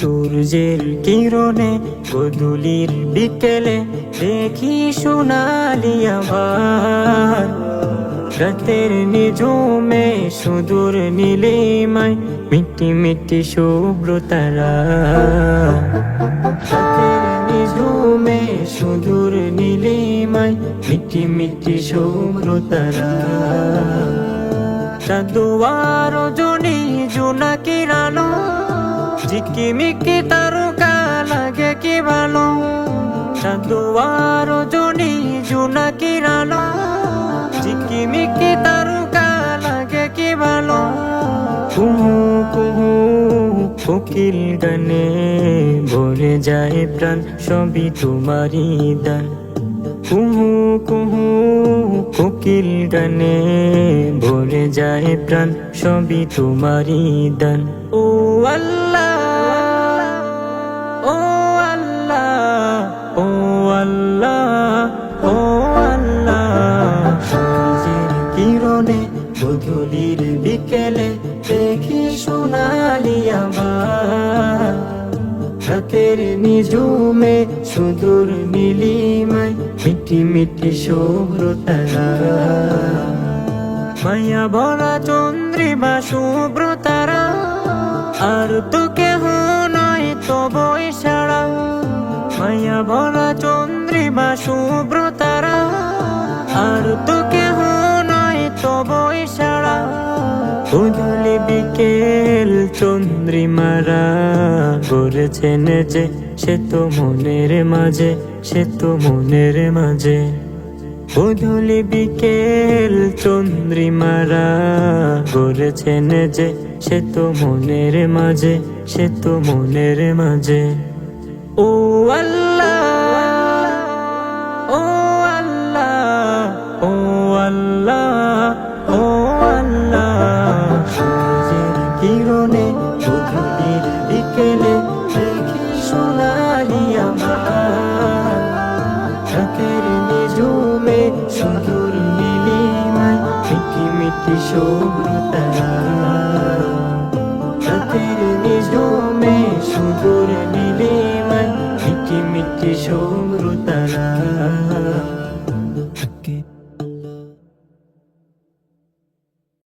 সূর্যের কিরণে গধূলির বিকেলে দেখি সোনালি আবার রাতের নিঝুমে সুদূর নীলিমায় মিটি মিটি শুভ্র তারা রাতের নিঝুমে সুদূর নীলিমায় মিটি মিটি শুভ্র তারা চাঁদুয়ার জনি জোনাকির আলো ঝিকিমিকি তারকা লাগে কি ভালো চাঁদুয়ার জনি জোনাকির আলো ঝিকিমিকি তারকা লাগে কি ভালো? কোকিল গানে ভরে যায় প্রাণ, সবই তোমারই দান। কুহু কুহু কোকিল গানে ভরে যায় প্রাণ, সবই তোমারই দান। ও আল্লাহ গধূলির বিকেলে দেখি সোনালি আবার রাতের নিজুমে সুদূর নীলিমায় মিটি মিটি শুভ্র মায়া ভরা চন্দ্রিমা শুভ্র আর তো কেহ নয় তব ইশারা মায়া ভরা উদুলি বিকেল চন্দ্রিমারা গড়েছেন যে সে তো মনের মাঝে, সে তো মনের মাঝে। উদুলি বিকেল চন্দ্রিমারা গড়েছেন যে সে তো মনের মাঝে, সে তো মনের মাঝে। ও আল্লাহ! কিরণে গধূলির বিকেলে দেখি সোনালি আমার রাতের নিজুমে সুদূর নীলিমায় মিটি মিটি শুভ্র তারা রাতের নিজুমে সুদূর নীলিমায় মিটি মিটি শুভ্র তারা